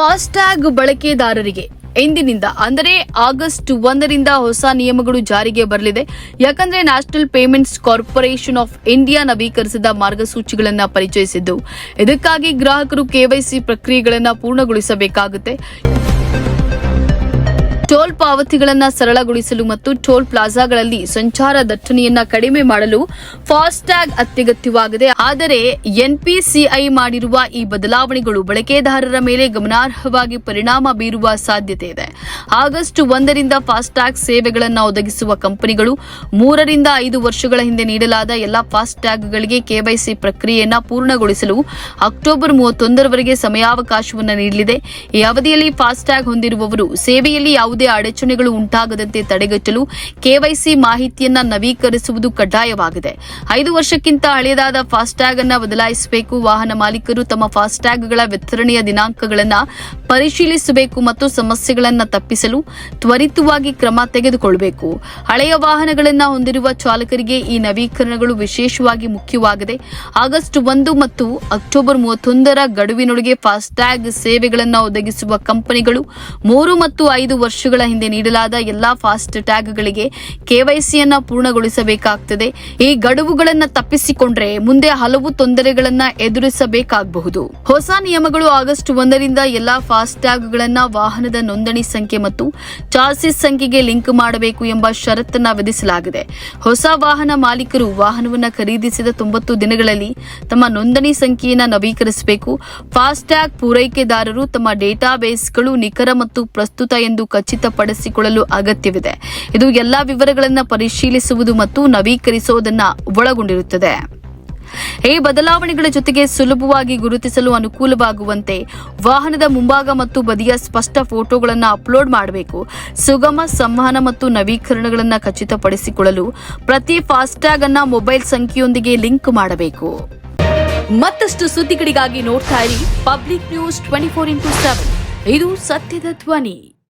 FASTag ಬಳಕೆದಾರರಿಗೆ. ಇಂದಿನಿಂದ ಅಂದರೆ ಆಗಸ್ಟ್ ಒಂದರಿಂದ ಹೊಸ ನಿಯಮಗಳು ಜಾರಿಗೆ ಬರಲಿದೆ. ಯಾಕಂದ್ರೆ national payments corporation of India ನವೀಕರಿಸಿದ ಮಾರ್ಗಸೂಚಿಗಳನ್ನು ಪರಿಚಯಿಸಿದ್ದು. ಇದಕ್ಕಾಗಿ ಗ್ರಾಹಕರು ಕೆವೈಸಿ ಪ್ರಕ್ರಿಯೆಗಳನ್ನು ಪೂರ್ಣಗೊಳಿಸಬೇಕಾಗುತ್ತೆ. ಟೋಲ್ ಪಾವತಿಗಳನ್ನು ಸರಳಗೊಳಿಸಲು ಮತ್ತು ಟೋಲ್ ಪ್ಲಾಜಾಗಳಲ್ಲಿ ಸಂಚಾರ ದಟ್ಟಣೆಯನ್ನ ಕಡಿಮೆ ಮಾಡಲು ಫಾಸ್ಟ್ಯಾಗ್ ಅತ್ಯಗತ್ಯವಾಗಿದೆ. ಆದರೆ ಎನ್ಪಿಸಿಐ ಮಾಡಿರುವ ಈ ಬದಲಾವಣೆಗಳು ಬಳಕೆದಾರರ ಮೇಲೆ ಗಮನಾರ್ಹವಾಗಿ ಪರಿಣಾಮ ಬೀರುವ ಸಾಧ್ಯತೆ ಇದೆ. ಆಗಸ್ಟ್ ಒಂದರಿಂದ ಫಾಸ್ಟ್ಯಾಗ್ ಸೇವೆಗಳನ್ನು ಒದಗಿಸುವ ಕಂಪನಿಗಳು ಮೂರರಿಂದ ಐದು ವರ್ಷಗಳ ಹಿಂದೆ ನೀಡಲಾದ ಎಲ್ಲಾ ಫಾಸ್ಟ್ಯಾಗ್ಗಳಿಗೆ ಕೆವೈಸಿ ಪ್ರಕ್ರಿಯೆಯನ್ನು ಪೂರ್ಣಗೊಳಿಸಲು ಅಕ್ಟೋಬರ್ ಮೂವತ್ತೊಂದರವರೆಗೆ ಸಮಯಾವಕಾಶವನ್ನು ನೀಡಲಿದೆ. ಈ ಅವಧಿಯಲ್ಲಿ ಫಾಸ್ಟ್ಯಾಗ್ ಹೊಂದಿರುವವರು ಸೇವೆಯಲ್ಲಿ ಯಾವುದೇ ಅಡಚಣೆಗಳು ಉಂಟಾಗದಂತೆ ತಡೆಗಟ್ಟಲು ಕೆವೈಸಿ ಮಾಹಿತಿಯನ್ನ ನವೀಕರಿಸುವುದು ಕಡ್ಡಾಯವಾಗಿದೆ. ಐದು ವರ್ಷಕ್ಕಿಂತ ಹಳೆಯದಾದ ಫಾಸ್ಟ್ಯಾಗ್ ಅನ್ನ ಬದಲಾಯಿಸಬೇಕು. ವಾಹನ ಮಾಲೀಕರು ತಮ್ಮ ಫಾಸ್ಟ್ಯಾಗ್ಗಳ ವಿತರಣೆಯ ದಿನಾಂಕಗಳನ್ನ ಪರಿಶೀಲಿಸಬೇಕು ಮತ್ತು ಸಮಸ್ಯೆಗಳನ್ನು ತಪ್ಪಿಸಲು ತ್ವರಿತವಾಗಿ ಕ್ರಮ ತೆಗೆದುಕೊಳ್ಳಬೇಕು ಹಳೆಯ ವಾಹನಗಳನ್ನು ಹೊಂದಿರುವ ಚಾಲಕರಿಗೆ ಈ ನವೀಕರಣಗಳು ವಿಶೇಷವಾಗಿ ಮುಖ್ಯವಾಗಿದೆ, ಆಗಸ್ಟ್ ಒಂದು ಮತ್ತು ಅಕ್ಟೋಬರ್ ಮೂವತ್ತೊಂದರ ಗಡುವಿನೊಳಗೆ ಫಾಸ್ಟ್ಯಾಗ್ ಸೇವೆಗಳನ್ನು ಒದಗಿಸುವ ಕಂಪನಿಗಳು ಮೂರು ಮತ್ತು ಐದು ವರ್ಷಗಳ ಹಿಂದೆ ನೀಡಲಾದ ಎಲ್ಲಾ ಫಾಸ್ಟ್ ಟ್ಯಾಗ್ಗಳಿಗೆ ಕೆವೈಸಿಯನ್ನು ಪೂರ್ಣಗೊಳಿಸಬೇಕಾಗುತ್ತದೆ ಈ ಗಡುವುಗಳನ್ನು ತಪ್ಪಿಸಿಕೊಂಡ್ರೆ ಮುಂದೆ ಹಲವು ತೊಂದರೆಗಳನ್ನು ಎದುರಿಸಬೇಕಾಗಬಹುದು. ಹೊಸ ನಿಯಮಗಳು ಆಗಸ್ಟ್ ಒಂದರಿಂದ ಎಲ್ಲಾ ಫಾಸ್ಟ್ಯಾಗ್ಗಳನ್ನ ವಾಹನದ ನೋಂದಣಿ ಸಂಖ್ಯೆ ಮತ್ತು ಚಾಸಿಸ್ ಸಂಖ್ಯೆಗೆ ಲಿಂಕ್ ಮಾಡಬೇಕು ಎಂಬ ಷರತ್ತನ್ನ ವಿಧಿಸಲಾಗಿದೆ. ಹೊಸ ವಾಹನ ಮಾಲೀಕರು ವಾಹನವನ್ನು ಖರೀದಿಸಿದ ತೊಂಬತ್ತು ದಿನಗಳಲ್ಲಿ ತಮ್ಮ ನೋಂದಣಿ ಸಂಖ್ಯೆಯನ್ನು ನವೀಕರಿಸಬೇಕು. ಫಾಸ್ಟ್ಯಾಗ್ ಪೂರೈಕೆದಾರರು ತಮ್ಮ ಡೇಟಾಬೇಸ್ಗಳು ನಿಖರ ಮತ್ತು ಪ್ರಸ್ತುತ ಎಂದು ಖಚಿತಪಡಿಸಿಕೊಳ್ಳಲು ಅಗತ್ಯವಿದೆ. ಇದು ಎಲ್ಲಾ ವಿವರಗಳನ್ನು ಪರಿಶೀಲಿಸುವುದು ಮತ್ತು ನವೀಕರಿಸುವುದನ್ನು ಒಳಗೊಂಡಿರುತ್ತದೆ. ಈ ಬದಲಾವಣೆಗಳ ಜೊತೆಗೆ ಸುಲಭವಾಗಿ ಗುರುತಿಸಲು ಅನುಕೂಲವಾಗುವಂತೆ ವಾಹನದ ಮುಂಭಾಗ ಮತ್ತು ಬದಿಯ ಸ್ಪಷ್ಟ ಫೋಟೋಗಳನ್ನು ಅಪ್ಲೋಡ್ ಮಾಡಬೇಕು. ಸುಗಮ ಸಂವಹನ ಮತ್ತು ನವೀಕರಣಗಳನ್ನು ಖಚಿತಪಡಿಸಿಕೊಳ್ಳಲು ಪ್ರತಿ ಫಾಸ್ಟ್ಯಾಗ್ ಅನ್ನ ಮೊಬೈಲ್ ಸಂಖ್ಯೆಯೊಂದಿಗೆ ಲಿಂಕ್ ಮಾಡಬೇಕು. ಮತ್ತಷ್ಟು ಸುದ್ದಿಗಳಿಗಾಗಿ ನೋಡ್ತಾ ಇರಿ public news twenty four into seven. ಇದು ಸತ್ಯದ ಧ್ವನಿ.